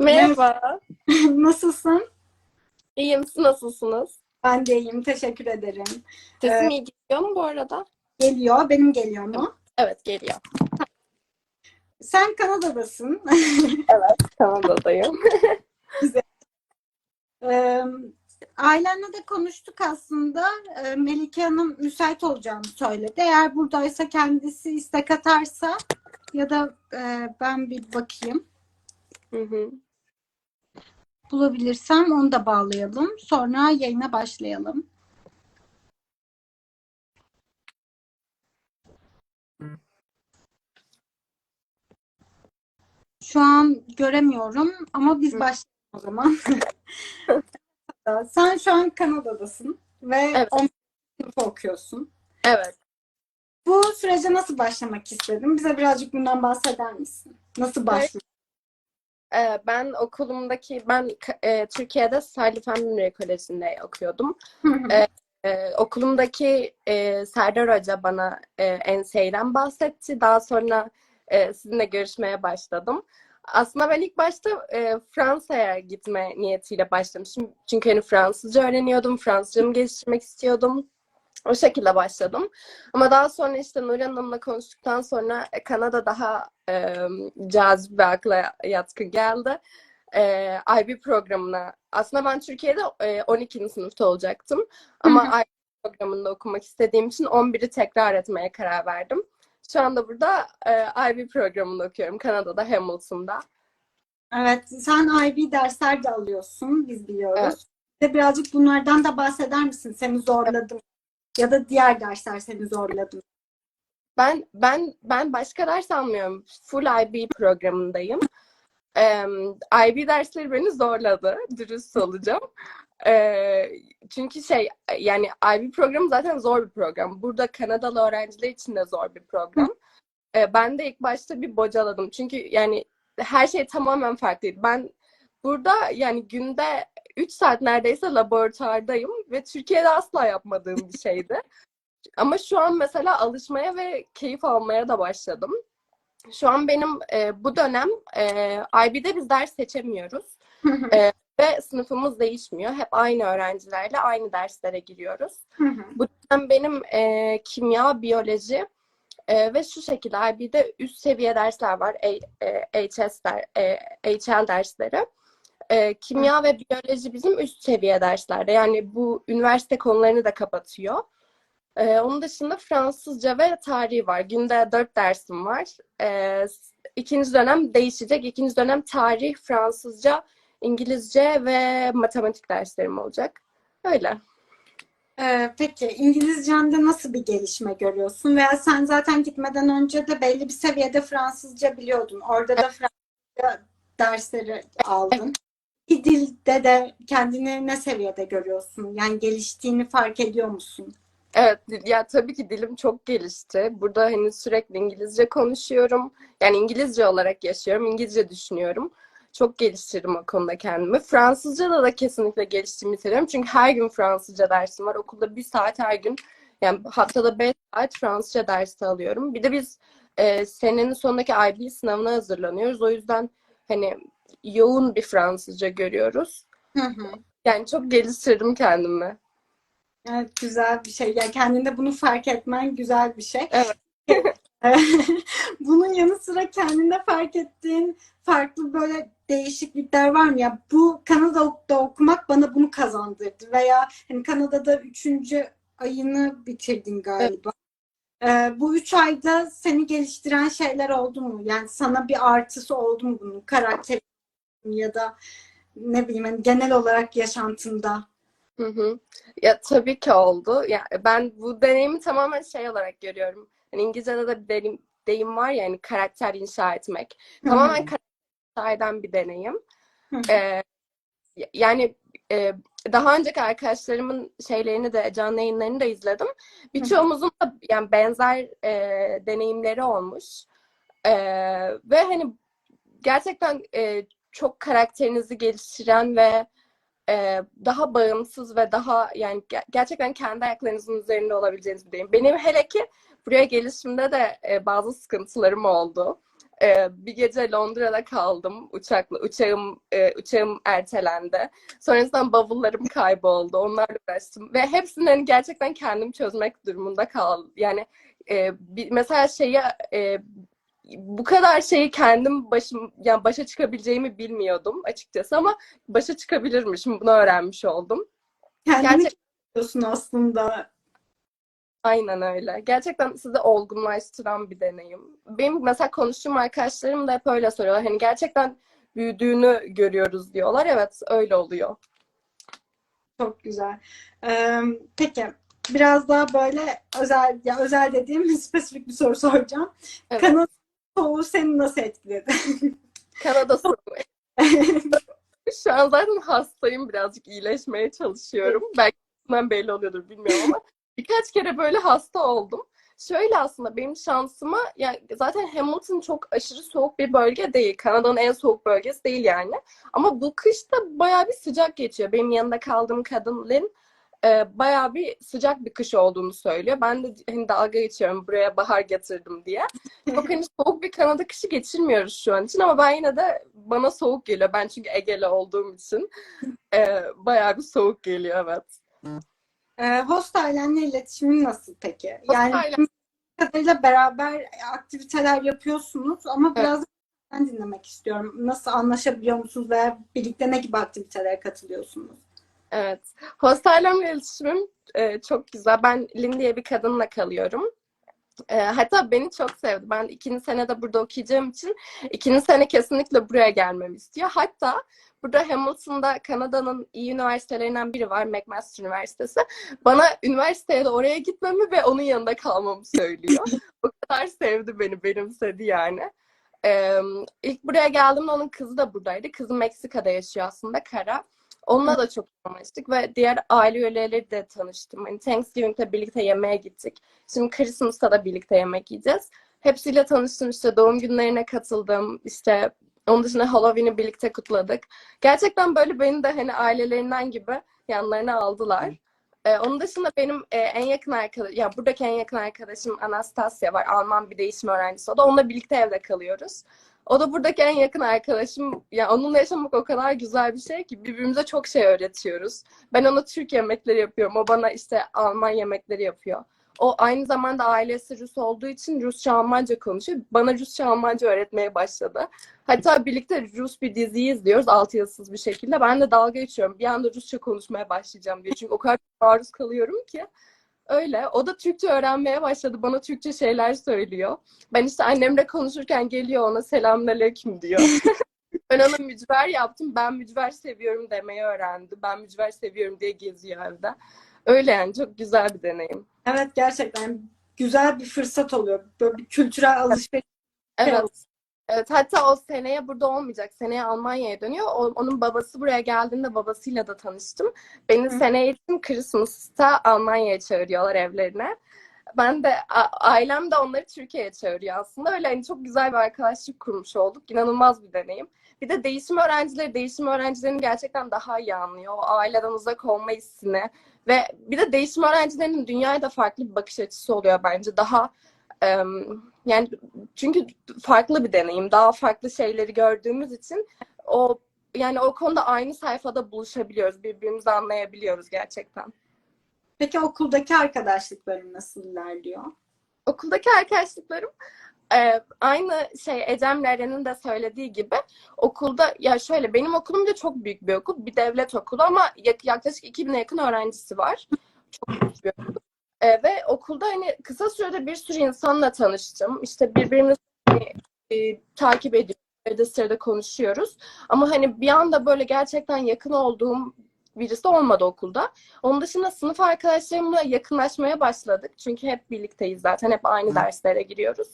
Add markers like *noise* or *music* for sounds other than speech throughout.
Merhaba. *laughs* Nasılsın? İyiyim. Siz nasılsınız? Ben de iyiyim. Teşekkür ederim. Sesim iyi geliyor mu bu arada? Geliyor. Benim geliyor mu? Evet geliyor. Sen Kanada'dasın. *laughs* Kanada'dayım. *laughs* Ee, ailenle de konuştuk aslında. Ee, Melike Hanım müsait olacağını söyledi. Eğer buradaysa kendisi istek atarsa ya da e, ben bir bakayım. Hı hı. Bulabilirsem onu da bağlayalım. Sonra yayına başlayalım. Şu an göremiyorum ama biz başlayalım o zaman. *laughs* Sen şu an Kanada'dasın ve Evet. 11. sınıf okuyorsun. Evet. Bu sürece nasıl başlamak istedin? Bize birazcık bundan bahseder misin? Nasıl başladın? Ee, ben okulumdaki, ben e, Türkiye'de Salih Fen Mimari Koleji'nde okuyordum. Evet. Ee, okulumdaki e, Serdar Hoca bana e, enseyden bahsetti. Daha sonra e, sizinle görüşmeye başladım. Aslında ben ilk başta e, Fransa'ya gitme niyetiyle başlamışım. Çünkü hani Fransızca öğreniyordum, Fransızcamı geliştirmek istiyordum. O şekilde başladım. Ama daha sonra işte Nurhan Hanım'la konuştuktan sonra e, Kanada daha e, cazip ve akla yatkın geldi. E, IB programına. Aslında ben Türkiye'de e, 12. sınıfta olacaktım. Ama IB programında okumak istediğim için 11'i tekrar etmeye karar verdim. Şu anda burada e, IB programında okuyorum. Kanada'da, Hamilton'da. Evet, sen IB dersler de alıyorsun, biz biliyoruz. Evet. De birazcık bunlardan da bahseder misin? Seni zorladı mı? Ya da diğer dersler seni zorladı mı? Ben ben ben başka ders almıyorum. Full IB programındayım. Ee, IB dersleri beni zorladı. Dürüst olacağım. Ee, çünkü şey yani IB programı zaten zor bir program. Burada Kanadalı öğrenciler için de zor bir program. Ee, ben de ilk başta bir bocaladım. Çünkü yani her şey tamamen farklıydı. Ben burada yani günde 3 saat neredeyse laboratuvardayım ve Türkiye'de asla yapmadığım bir şeydi. *laughs* Ama şu an mesela alışmaya ve keyif almaya da başladım. Şu an benim e, bu dönem e, IB'de biz ders seçemiyoruz E, ve sınıfımız değişmiyor. Hep aynı öğrencilerle aynı derslere giriyoruz. Bu dönem benim e, kimya, biyoloji e, ve şu şekilde IB'de üst seviye dersler var. E, e, HS der, e, HL dersleri. E, kimya ve biyoloji bizim üst seviye derslerde. Yani bu üniversite konularını da kapatıyor. Ee, onun dışında Fransızca ve tarih var. Günde dört dersim var. Ee, ikinci dönem değişecek. İkinci dönem tarih, Fransızca, İngilizce ve matematik derslerim olacak. Öyle. Peki İngilizcende nasıl bir gelişme görüyorsun? Veya sen zaten gitmeden önce de belli bir seviyede Fransızca biliyordun. Orada da Fransızca dersleri aldın. Bir dilde de kendini ne seviyede görüyorsun? Yani geliştiğini fark ediyor musun? Evet, ya tabii ki dilim çok gelişti. Burada hani sürekli İngilizce konuşuyorum. Yani İngilizce olarak yaşıyorum, İngilizce düşünüyorum. Çok geliştirdim o konuda kendimi. Fransızca'da da kesinlikle geliştiğimi hissediyorum. Çünkü her gün Fransızca dersim var. Okulda bir saat her gün, yani haftada beş saat Fransızca dersi alıyorum. Bir de biz e, senenin sonundaki IB sınavına hazırlanıyoruz. O yüzden hani yoğun bir Fransızca görüyoruz. Hı hı. Yani çok geliştirdim kendimi. Evet, güzel bir şey. Ya kendinde bunu fark etmen güzel bir şey. Evet. *laughs* Bunun yanı sıra kendinde fark ettiğin farklı böyle değişiklikler var mı? Ya bu Kanada'da okumak bana bunu kazandırdı veya hani Kanada'da üçüncü ayını bitirdin galiba. Ee, bu üç ayda seni geliştiren şeyler oldu mu? Yani sana bir artısı oldu mu bunun karakter ya da ne bileyim hani genel olarak yaşantında? Hı hı. Ya tabii ki oldu. Ya ben bu deneyimi tamamen şey olarak görüyorum. Hani İngilizce'de de bir deyim, deyim var ya hani karakter inşa etmek. Tamamen karakter inşa eden bir deneyim. Ee, yani e, daha önceki arkadaşlarımın şeylerini de canlı yayınlarını da izledim. Birçoğumuzun da yani benzer e, deneyimleri olmuş. E, ve hani gerçekten e, çok karakterinizi geliştiren ve e, daha bağımsız ve daha yani ge- gerçekten kendi ayaklarınızın üzerinde olabileceğiniz bir deyim. Benim hele ki buraya gelişimde de e, bazı sıkıntılarım oldu. Ee, bir gece Londra'da kaldım uçakla. Uçağım e, uçağım ertelendi. Sonrasında bavullarım kayboldu. Onlarla uğraştım ve hepsini hani gerçekten kendim çözmek durumunda kaldım. Yani e, bir, mesela şeyi e, bu kadar şeyi kendim başım yani başa çıkabileceğimi bilmiyordum açıkçası ama başa çıkabilirmişim. Bunu öğrenmiş oldum. Kendini Gerçek- yapıyorsun aslında. Aynen öyle. Gerçekten sizi olgunlaştıran bir deneyim. Benim mesela konuştuğum arkadaşlarım da hep öyle soruyorlar. Hani gerçekten büyüdüğünü görüyoruz diyorlar. Evet, öyle oluyor. Çok güzel. Ee, peki biraz daha böyle özel ya özel dediğim *laughs* spesifik bir soru soracağım. Evet. Kanal soğuğu seni nasıl etkiledi? *laughs* Kanada soğuğu. *laughs* Şu an zaten hastayım. Birazcık iyileşmeye çalışıyorum. Belki bundan belli oluyordur bilmiyorum ama *laughs* birkaç kere böyle hasta oldum. Şöyle aslında benim şansıma yani zaten Hamilton çok aşırı soğuk bir bölge değil. Kanada'nın en soğuk bölgesi değil yani. Ama bu kışta bayağı bir sıcak geçiyor. Benim yanında kaldığım kadın Lynn e, bayağı bir sıcak bir kış olduğunu söylüyor. Ben de hani dalga geçiyorum buraya bahar getirdim diye. *laughs* Çok hani soğuk bir Kanada kışı geçirmiyoruz şu an için ama ben yine de bana soğuk geliyor. Ben çünkü Egeli olduğum için e, bayağı bir soğuk geliyor evet. Ee, host ailenle iletişimin nasıl peki? Yani aile- bildiğim kadarıyla beraber aktiviteler yapıyorsunuz ama Evet. biraz ben dinlemek istiyorum. Nasıl anlaşabiliyor musunuz veya birlikte ne gibi aktivitelere katılıyorsunuz? Evet. Hostaylarla iletişimim e, çok güzel. Ben Lin diye bir kadınla kalıyorum. E, hatta beni çok sevdi. Ben ikinci senede burada okuyacağım için ikinci sene kesinlikle buraya gelmemi istiyor. Hatta burada Hamilton'da Kanada'nın iyi üniversitelerinden biri var, McMaster Üniversitesi. Bana üniversiteye de oraya gitmemi ve onun yanında kalmamı söylüyor. o kadar sevdi beni, benimsedi yani. E, ilk buraya geldiğimde onun kızı da buradaydı. Kızı Meksika'da yaşıyor aslında, Kara. Onunla da çok tanıştık ve diğer aile üyeleri de tanıştım. Hani Thanksgiving'de birlikte yemeğe gittik. Şimdi Christmas'ta da birlikte yemek yiyeceğiz. Hepsiyle tanıştım işte doğum günlerine katıldım. İşte onun dışında Halloween'i birlikte kutladık. Gerçekten böyle beni de hani ailelerinden gibi yanlarına aldılar. Ee, onun dışında benim e, en yakın arkadaşım, ya buradaki en yakın arkadaşım Anastasia var. Alman bir değişim öğrencisi o da. Onunla birlikte evde kalıyoruz. O da buradaki en yakın arkadaşım. Ya onunla yaşamak o kadar güzel bir şey ki birbirimize çok şey öğretiyoruz. Ben ona Türk yemekleri yapıyorum. O bana işte Alman yemekleri yapıyor. O aynı zamanda ailesi Rus olduğu için Rusça Almanca konuşuyor. Bana Rusça Almanca öğretmeye başladı. Hatta birlikte Rus bir diziyi izliyoruz altyazısız bir şekilde. Ben de dalga geçiyorum. Bir anda Rusça konuşmaya başlayacağım diye. Çünkü o kadar maruz kalıyorum ki. Öyle. O da Türkçe öğrenmeye başladı. Bana Türkçe şeyler söylüyor. Ben işte annemle konuşurken geliyor ona selamünaleyküm diyor. *laughs* ben ona mücver yaptım. Ben mücver seviyorum demeyi öğrendi. Ben mücver seviyorum diye geziyor evde. Öyle yani çok güzel bir deneyim. Evet gerçekten güzel bir fırsat oluyor. Böyle bir kültürel alışveriş. Evet. Evet, hatta o seneye burada olmayacak. Seneye Almanya'ya dönüyor. O- onun babası buraya geldiğinde babasıyla da tanıştım. Beni Hı. seneye için Christmas'ta Almanya'ya çağırıyorlar evlerine. Ben de ailem de onları Türkiye'ye çağırıyor aslında. Öyle hani çok güzel bir arkadaşlık kurmuş olduk. İnanılmaz bir deneyim. Bir de değişim öğrencileri, değişim öğrencilerini gerçekten daha iyi anlıyor. O aileden uzak olma hissini ve bir de değişim öğrencilerinin dünyaya da farklı bir bakış açısı oluyor bence. Daha yani çünkü farklı bir deneyim. Daha farklı şeyleri gördüğümüz için o yani o konuda aynı sayfada buluşabiliyoruz. Birbirimizi anlayabiliyoruz gerçekten. Peki okuldaki arkadaşlıkların nasıl ilerliyor? Okuldaki arkadaşlıklarım e, aynı şey Ecem Leren'in de söylediği gibi okulda ya şöyle benim okulum da çok büyük bir okul. Bir devlet okulu ama yak- yaklaşık 2000'e yakın öğrencisi var. Çok büyük bir okul. E, ve okulda hani kısa sürede bir sürü insanla tanıştım. İşte birbirimizi hani, e, takip ediyoruz. Arada sırada konuşuyoruz. Ama hani bir anda böyle gerçekten yakın olduğum birisi olmadı okulda. Onun dışında sınıf arkadaşlarımla yakınlaşmaya başladık. Çünkü hep birlikteyiz zaten. Hep aynı derslere giriyoruz.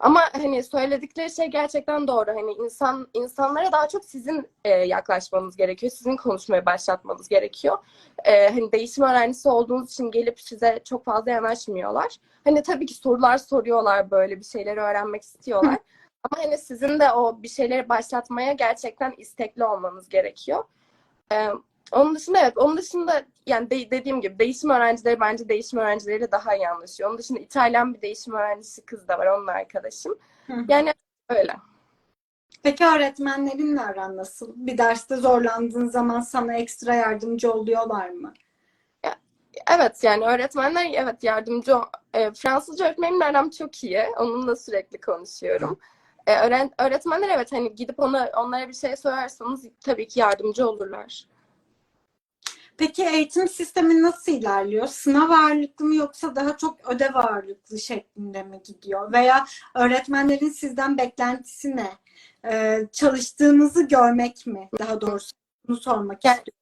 Ama hani söyledikleri şey gerçekten doğru. Hani insan insanlara daha çok sizin e, yaklaşmanız gerekiyor. Sizin konuşmaya başlatmanız gerekiyor. E, hani değişim öğrencisi olduğunuz için gelip size çok fazla yanaşmıyorlar. Hani tabii ki sorular soruyorlar böyle bir şeyleri öğrenmek istiyorlar. *laughs* Ama hani sizin de o bir şeyleri başlatmaya gerçekten istekli olmanız gerekiyor. E, onun dışında evet, onun dışında yani de- dediğim gibi değişim öğrencileri bence değişim öğrencileriyle daha iyi anlaşıyor. Onun dışında İtalyan bir değişim öğrencisi kız da var, onun arkadaşım. Hı. Yani Öyle. Peki öğretmenlerinle aran nasıl? Bir derste zorlandığın zaman sana ekstra yardımcı oluyorlar mı? Evet yani öğretmenler evet yardımcı e, Fransızca öğretmenimle aram çok iyi. Onunla sürekli konuşuyorum. E, öğren, öğretmenler evet hani gidip ona onlara bir şey sorarsanız tabii ki yardımcı olurlar. Peki eğitim sistemi nasıl ilerliyor? Sınav ağırlıklı mı yoksa daha çok ödev ağırlıklı şeklinde mi gidiyor? Veya öğretmenlerin sizden beklentisi ne? Ee, çalıştığınızı görmek mi? Daha doğrusu bunu sormak Yani- istiyorum.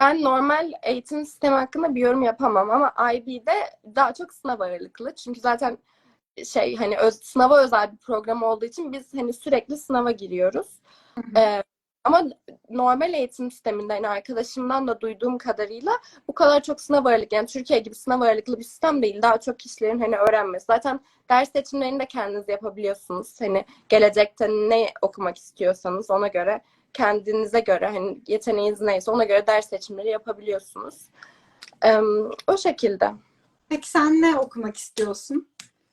Ben normal eğitim sistemi hakkında bir yorum yapamam ama IB'de daha çok sınav ağırlıklı. Çünkü zaten şey hani öz, sınava özel bir program olduğu için biz hani sürekli sınava giriyoruz. Hı hı. Ee, ama normal eğitim sisteminde hani arkadaşımdan da duyduğum kadarıyla bu kadar çok sınav ağırlık yani Türkiye gibi sınav ağırlıklı bir sistem değil. Daha çok kişilerin hani öğrenmesi. Zaten ders seçimlerini de kendiniz yapabiliyorsunuz. Hani gelecekte ne okumak istiyorsanız ona göre kendinize göre hani yeteneğiniz neyse ona göre ders seçimleri yapabiliyorsunuz. Ee, o şekilde. Peki sen ne okumak istiyorsun?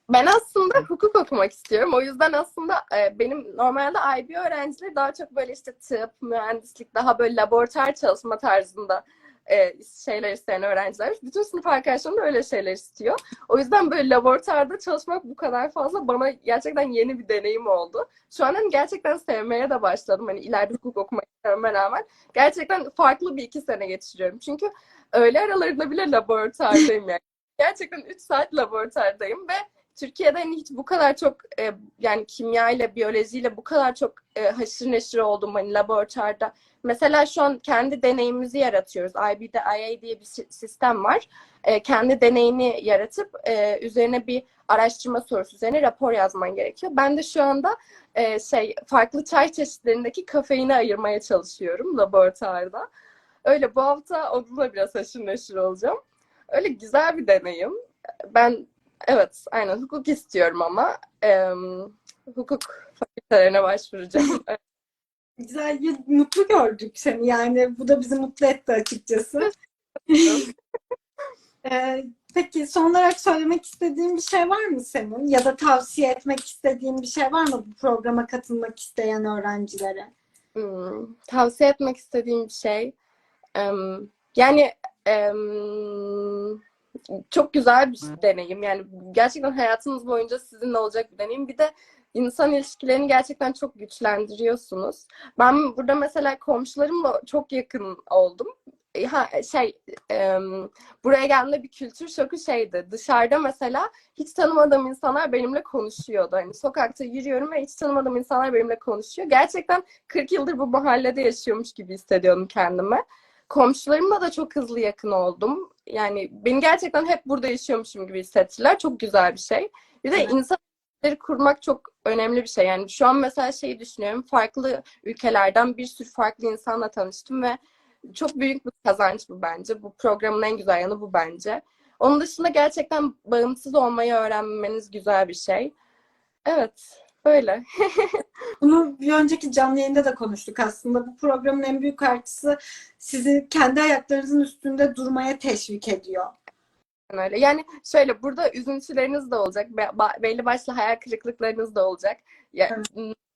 Ben aslında hukuk okumak istiyorum. O yüzden aslında e, benim normalde IB öğrencileri daha çok böyle işte tıp, mühendislik, daha böyle laboratuvar çalışma tarzında e, şeyler isteyen öğrenciler. Bütün sınıf arkadaşlarım da öyle şeyler istiyor. O yüzden böyle laboratuvarda çalışmak bu kadar fazla bana gerçekten yeni bir deneyim oldu. Şu an hani gerçekten sevmeye de başladım. Hani ileride hukuk okumak istememe rağmen. Gerçekten farklı bir iki sene geçiriyorum. Çünkü öğle aralarında bile laboratuvardayım yani. Gerçekten 3 saat laboratuvardayım ve Türkiye'de hani hiç bu kadar çok e, yani kimya ile biyolojiyle bu kadar çok e, haşır neşir oldum hani laboratuvarda. Mesela şu an kendi deneyimimizi yaratıyoruz. IB'de IA diye bir si- sistem var. E, kendi deneyini yaratıp e, üzerine bir araştırma sorusu üzerine rapor yazman gerekiyor. Ben de şu anda e, şey farklı çay çeşitlerindeki kafeini ayırmaya çalışıyorum laboratuvarda. Öyle bu hafta onunla biraz haşır neşir olacağım. Öyle güzel bir deneyim. Ben Evet, aynen hukuk istiyorum ama em, hukuk fakültelerine başvuracağım. *laughs* Güzel, bir mutlu gördük seni. Yani bu da bizi mutlu etti açıkçası. *laughs* Peki son olarak söylemek istediğin bir şey var mı senin? Ya da tavsiye etmek istediğin bir şey var mı bu programa katılmak isteyen öğrencilere? Hmm, tavsiye etmek istediğim bir şey. em, yani em, çok güzel bir deneyim. Yani gerçekten hayatınız boyunca sizinle olacak bir deneyim. Bir de insan ilişkilerini gerçekten çok güçlendiriyorsunuz. Ben burada mesela komşularımla çok yakın oldum. E, Ha, şey, em, buraya geldiğimde bir kültür şoku şeydi. Dışarıda mesela hiç tanımadığım insanlar benimle konuşuyordu. Hani sokakta yürüyorum ve hiç tanımadığım insanlar benimle konuşuyor. Gerçekten 40 yıldır bu mahallede yaşıyormuş gibi hissediyordum kendimi. Komşularımla da çok hızlı yakın oldum. Yani beni gerçekten hep burada yaşıyormuşum gibi hissettiler. Çok güzel bir şey. Bir de Evet. insan ilişkileri kurmak çok önemli bir şey. Yani şu an mesela şeyi düşünüyorum. Farklı ülkelerden bir sürü farklı insanla tanıştım ve çok büyük bir kazanç bu bence. Bu programın en güzel yanı bu bence. Onun dışında gerçekten bağımsız olmayı öğrenmeniz güzel bir şey. Evet, böyle. *laughs* Bunu bir önceki canlı yayında da konuştuk aslında. Bu programın en büyük artısı sizi kendi ayaklarınızın üstünde durmaya teşvik ediyor. Öyle. Yani şöyle burada üzüntüleriniz de olacak. Be- belli başlı hayal kırıklıklarınız da olacak. Ya,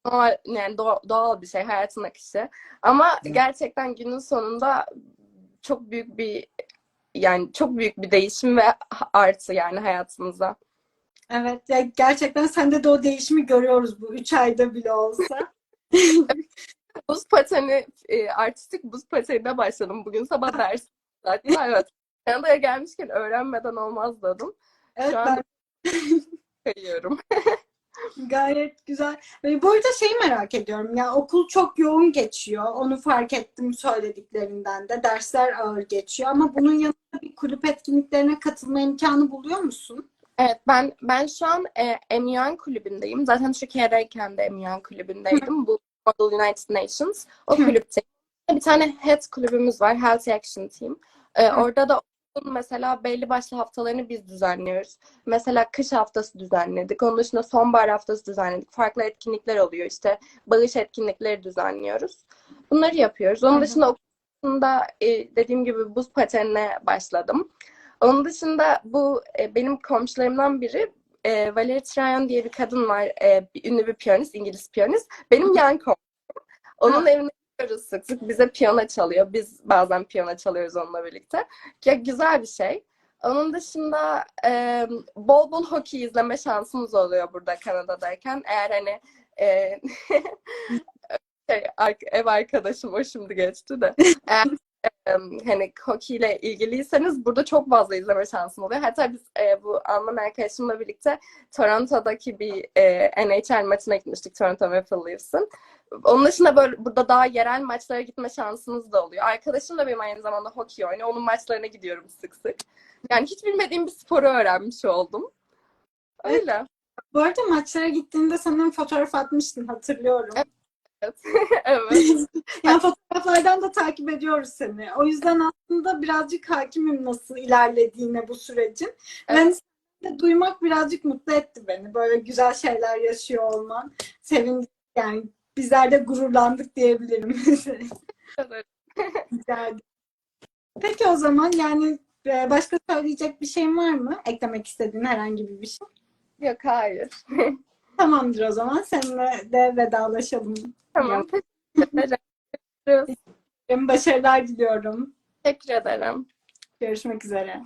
normal, yani doğa- doğal bir şey hayatın akışı. Ama gerçekten günün sonunda çok büyük bir yani çok büyük bir değişim ve artı yani hayatınıza. Evet, ya gerçekten sende de o değişimi görüyoruz bu üç ayda bile olsa. *laughs* Buz pateni, e, artistik buz patenine başladım bugün sabah ders. Zaten *laughs* evet. Kanada'ya gelmişken öğrenmeden olmaz dedim. Evet, Şu ben an *laughs* kayıyorum. Gayet güzel. Ve bu arada şeyi merak ediyorum. Ya okul çok yoğun geçiyor. Onu fark ettim söylediklerinden de. Dersler ağır geçiyor ama bunun yanında bir kulüp etkinliklerine katılma imkanı buluyor musun? Evet ben ben şu an e, MUN kulübündeyim. Zaten Türkiye'deyken de MUN kulübündeydim. Bu Model United Nations. O Hı. kulüpteyim. Bir tane HET kulübümüz var. Healthy Action Team. E, orada da mesela belli başlı haftalarını biz düzenliyoruz. Mesela kış haftası düzenledik. Onun dışında sonbahar haftası düzenledik. Farklı etkinlikler oluyor. İşte bağış etkinlikleri düzenliyoruz. Bunları yapıyoruz. Onun dışında okulunda e, dediğim gibi buz patenine başladım. Onun dışında bu e, benim komşularımdan biri e, Valerie Tryon diye bir kadın var. E, bir, ünlü bir piyanist, İngiliz piyanist. Benim yan komşum. Onun evine gidiyoruz sık sık. Bize piyano çalıyor. Biz bazen piyano çalıyoruz onunla birlikte. Ya güzel bir şey. Onun dışında e, bol bol hockey izleme şansımız oluyor burada Kanada'dayken. Eğer hani e, *laughs* şey, ev arkadaşım o şimdi geçti de. Eğer e, hani hockey ile ilgiliyseniz burada çok fazla izleme şansım oluyor. Hatta biz e, bu Alman arkadaşımla birlikte Toronto'daki bir e, NHL maçına gitmiştik Toronto Maple Leafs'ın. Onun dışında böyle burada daha yerel maçlara gitme şansınız da oluyor. Arkadaşım da benim aynı zamanda hockey oynuyor. Onun maçlarına gidiyorum sık sık. Yani hiç bilmediğim bir sporu öğrenmiş oldum. Öyle. Bu arada maçlara gittiğinde sanırım fotoğraf atmıştın hatırlıyorum. evet. *laughs* *laughs* Yani fotoğraflardan da takip ediyoruz seni. O yüzden aslında birazcık hakimim nasıl ilerlediğine bu sürecin. Ben de duymak birazcık mutlu etti beni. Böyle güzel şeyler yaşıyor olman. Sevindik yani. Bizler de gururlandık diyebilirim. *laughs* Güzeldi. Peki o zaman yani e, başka söyleyecek bir şeyin var mı? Eklemek istediğin herhangi bir şey. Yok hayır. Tamamdır o zaman. Seninle de vedalaşalım. Tamam. Teşekkür ederim. Başarılar diliyorum. Teşekkür ederim. Görüşmek üzere.